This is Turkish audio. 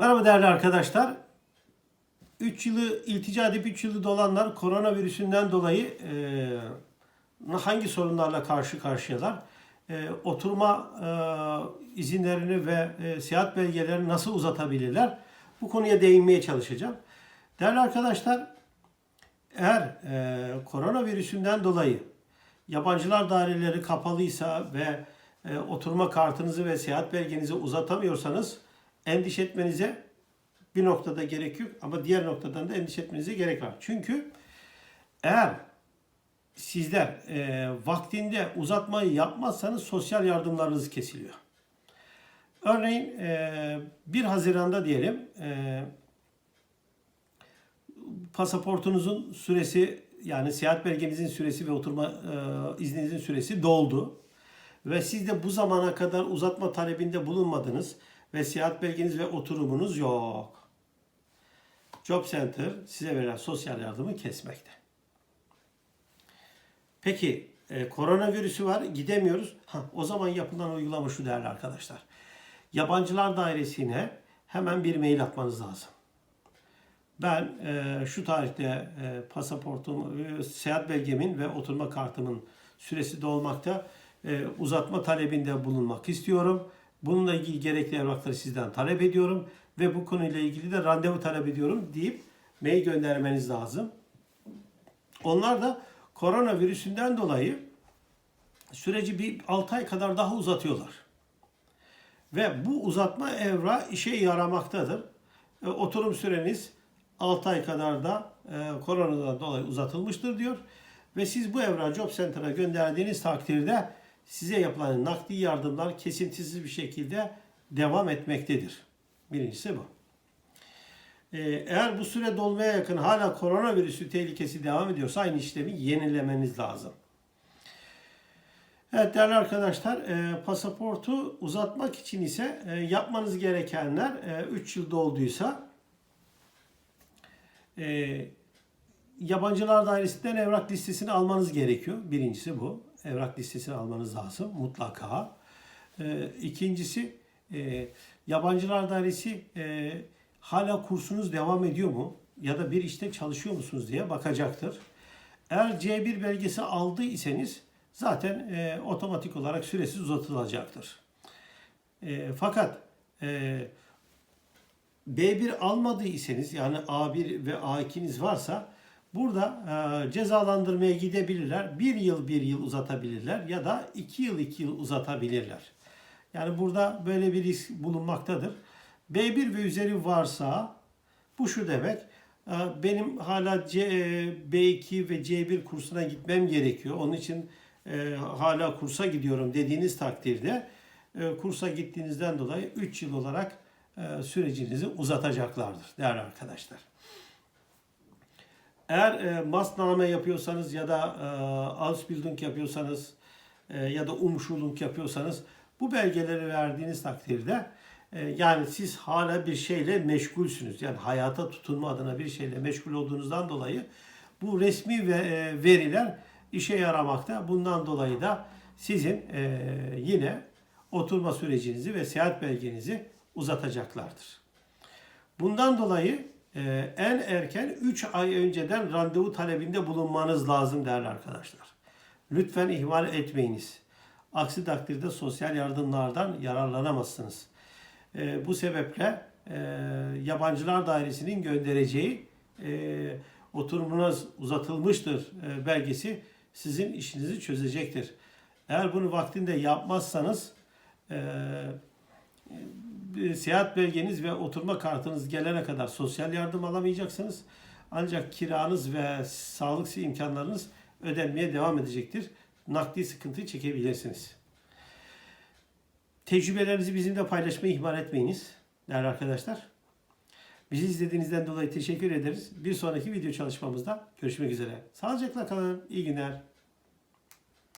Merhaba değerli arkadaşlar. 3 yılı iltica edip 3 yılı dolanlar koronavirüsünden dolayı e, hangi sorunlarla karşı karşıyalar? E, oturma e, izinlerini ve e, seyahat belgelerini nasıl uzatabilirler? Bu konuya değinmeye çalışacağım. Değerli arkadaşlar, eğer e, koronavirüsünden dolayı yabancılar daireleri kapalıysa ve e, oturma kartınızı ve seyahat belgenizi uzatamıyorsanız endişe etmenize bir noktada gerek yok ama diğer noktadan da endişe etmenize gerek var. Çünkü eğer sizler e, vaktinde uzatmayı yapmazsanız sosyal yardımlarınız kesiliyor. Örneğin e, 1 Haziran'da diyelim e, pasaportunuzun süresi yani seyahat belgenizin süresi ve oturma e, izninizin süresi doldu. Ve siz de bu zamana kadar uzatma talebinde bulunmadınız ve seyahat belgeniz ve oturumunuz yok. Job Center size verilen sosyal yardımı kesmekte. Peki e, koronavirüsü var gidemiyoruz. Ha, o zaman yapılan uygulama şu değerli arkadaşlar. Yabancılar dairesine hemen bir mail atmanız lazım. Ben e, şu tarihte e, pasaportum, e, seyahat belgemin ve oturma kartımın süresi dolmakta. E, uzatma talebinde bulunmak istiyorum. Bununla ilgili gerekli evrakları sizden talep ediyorum ve bu konuyla ilgili de randevu talep ediyorum deyip mail göndermeniz lazım. Onlar da koronavirüsünden dolayı süreci bir 6 ay kadar daha uzatıyorlar. Ve bu uzatma evra işe yaramaktadır. E, oturum süreniz 6 ay kadar da e, koronadan dolayı uzatılmıştır diyor. Ve siz bu evrağı Job Center'a gönderdiğiniz takdirde size yapılan nakdi yardımlar kesintisiz bir şekilde devam etmektedir. Birincisi bu. Ee, eğer bu süre dolmaya yakın hala koronavirüsü tehlikesi devam ediyorsa aynı işlemi yenilemeniz lazım. Evet değerli arkadaşlar e, pasaportu uzatmak için ise e, yapmanız gerekenler 3 yıl dolduysa e, yabancılar dairesinden evrak listesini almanız gerekiyor. Birincisi bu. Evrak listesini almanız lazım mutlaka. E, ikincisi e, yabancılar dairesi e, hala kursunuz devam ediyor mu? Ya da bir işte çalışıyor musunuz diye bakacaktır. Eğer C1 belgesi aldıysanız zaten e, otomatik olarak süresi uzatılacaktır. E, fakat e, B1 almadıysanız yani A1 ve A2'niz varsa burada e, cezalandırmaya gidebilirler. Bir yıl bir yıl uzatabilirler ya da iki yıl iki yıl uzatabilirler. Yani burada böyle bir risk bulunmaktadır. B1 ve üzeri varsa bu şu demek. e, Benim hala C, B2 ve C1 kursuna gitmem gerekiyor. Onun için e, hala kursa gidiyorum dediğiniz takdirde e, kursa gittiğinizden dolayı 3 yıl olarak e, sürecinizi uzatacaklardır değerli arkadaşlar. Eğer e, masname yapıyorsanız ya da e, Ausbildung yapıyorsanız e, ya da Umschulung yapıyorsanız bu belgeleri verdiğiniz takdirde e, yani siz hala bir şeyle meşgulsünüz. Yani hayata tutunma adına bir şeyle meşgul olduğunuzdan dolayı bu resmi ve e, veriler işe yaramakta. Bundan dolayı da sizin e, yine oturma sürecinizi ve seyahat belgenizi uzatacaklardır. Bundan dolayı e, en erken 3 ay önceden randevu talebinde bulunmanız lazım değerli arkadaşlar. Lütfen ihmal etmeyiniz. Aksi takdirde sosyal yardımlardan yararlanamazsınız. E, bu sebeple e, yabancılar dairesinin göndereceği e, oturumunuz uzatılmıştır e, belgesi sizin işinizi çözecektir. Eğer bunu vaktinde yapmazsanız seyahat belgeniz ve oturma kartınız gelene kadar sosyal yardım alamayacaksınız. Ancak kiranız ve sağlık imkanlarınız ödenmeye devam edecektir. Nakdi sıkıntı çekebilirsiniz. Tecrübelerinizi bizimle paylaşmayı ihmal etmeyiniz değerli arkadaşlar. Bizi izlediğinizden dolayı teşekkür ederiz. Bir sonraki video çalışmamızda görüşmek üzere. Sağlıcakla kalın. İyi günler.